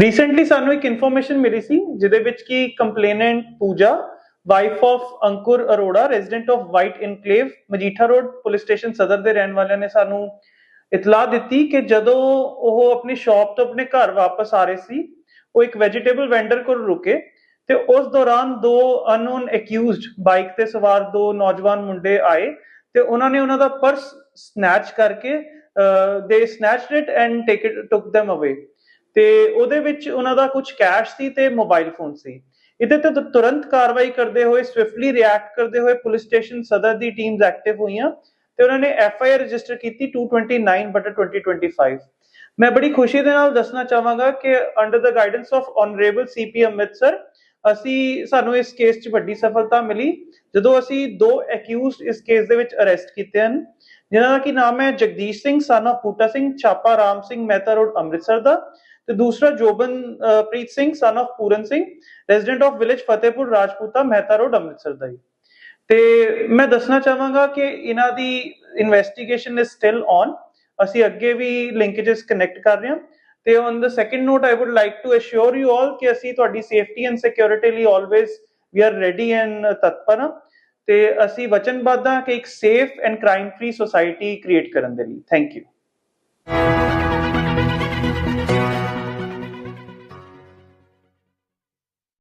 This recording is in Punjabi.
ਰੀਸੈਂਟਲੀ ਸਾਨੂੰ ਇੱਕ ਇਨਫੋਰਮੇਸ਼ਨ ਮਿਲੀ ਸੀ, ਜਿਹਦੇ ਵਿੱਚ ਕਿ complainant Pooja wife of Ankur Arora resident of white enclave Majitha road police station Sadar ਦੇ ਰਹਿਣ ਵਾਲਿਆਂ ਨੇ ਸਾਨੂੰ ਇਤਲਾਹ ਦਿੱਤੀ ਕਿ ਜਦੋਂ ਉਹ ਆਪਣੀ ਸ਼ਾਪ ਤੋਂ ਆਪਣੇ ਘਰ ਵਾਪਸ ਆ ਰਹੇ ਸੀ, ਉਹ ਇੱਕ ਵੈਜੀਟੇਬਲ ਵੈਂਡਰ ਕੋਲ ਰੁਕੇ ਤੇ ਉਸ ਦੌਰਾਨ ਦੋ ਅਨਨੋਨ ਅਕਿਊਜ਼ਡ ਬਾਈਕ ਤੇ ਸਵਾਰ ਦੋ ਨੌਜਵਾਨ ਮੁੰਡੇ ਆਏ ਤੇ ਉਹਨਾਂ ਨੇ ਉਹਨਾਂ ਦਾ ਪਰਸ ਸਨੈਚ ਕਰਕੇ ਦੇ snatched it and take it took them away ਤੇ ਉਹਦੇ ਵਿੱਚ ਉਹਨਾਂ ਦਾ ਕੁਝ ਕੈਸ਼ ਸੀ ਤੇ ਮੋਬਾਈਲ ਫੋਨ ਸੀ। ਇਹਦੇ ਤੇ ਤੁਰੰਤ ਕਾਰਵਾਈ ਕਰਦੇ ਹੋਏ ਸਵਿਫਟਲੀ ਰਿਐਕਟ ਕਰਦੇ ਹੋਏ ਪੁਲਿਸ ਸਟੇਸ਼ਨ ਸਦਰ ਦੀ ਟੀਮਸ ਐਕਟਿਵ ਹੋਈਆਂ ਤੇ ਉਹਨਾਂ ਨੇ ਐਫ ਆਈ ਆਰ ਰਜਿਸਟਰ ਕੀਤੀ 229/2025 ਮੈਂ ਬੜੀ ਖੁਸ਼ੀ ਦੇ ਨਾਲ ਦੱਸਣਾ ਚਾਹਾਂਗਾ ਕਿ under the guidance of honourable CP Amritsar ਅਸੀਂ ਸਾਨੂੰ ਇਸ ਕੇਸ 'ਚ ਵੱਡੀ ਸਫਲਤਾ ਮਿਲੀ। ਜਦੋਂ ਅਸੀਂ ਦੋ ਅਕਿਊਜ਼ਡ ਇਸ ਕੇਸ ਦੇ ਵਿੱਚ ਅਰੈਸਟ ਕੀਤੇ ਹਨ ਜਿਨ੍ਹਾਂ ਦਾ ਕੀ ਨਾਮ ਹੈ? ਜਗਦੀਸ਼ ਸਿੰਘ ਸਾਨਾ ਪੂਟਾ ਸਿੰਘ, ਛਾਪਾ ਰਾਮ ਸਿੰਘ, ਮਹਿਤਾ ਰੋਡ, ਅੰਮ੍ਰਿਤਸਰ ਦਾ। ਤੇ ਦੂਸਰਾ Jobanpreet Singh son of Puran Singh resident of village Fatehpur, Rajputa, Mehta road, Amritsar ਦਾ ਹੀ ਤੇ ਮੈਂ ਦੱਸਣਾ ਚਾਹਾਂਗਾ ਕਿ ਇਹਨਾਂ ਦੀ ਇਨਵੈਸਟੀਗੇਸ਼ਨ ਇਜ਼ ਸਟਿਲ ਔਨ ਅਸੀਂ ਅੱਗੇ ਵੀ ਲਿੰਕੇजेस ਕਨੈਕਟ ਕਰ ਰਹੇ ਹਾਂ। ਤੇ on the second note I would like to assure you all ਕਿ ਅਸੀਂ ਤੁਹਾਡੀ ਸੇਫਟੀ ਐਂਡ ਸਿਕਿਉਰਿਟੀ ਲਈ always we are ready and ਤਤਪਰ ਤੇ ਅਸੀਂ ਵਚਨਬੱਧ ਹਾਂ ਕਿ ਇੱਕ safe and crime free society create ਕਰਨ ਦੇ ਲਈ। Thank you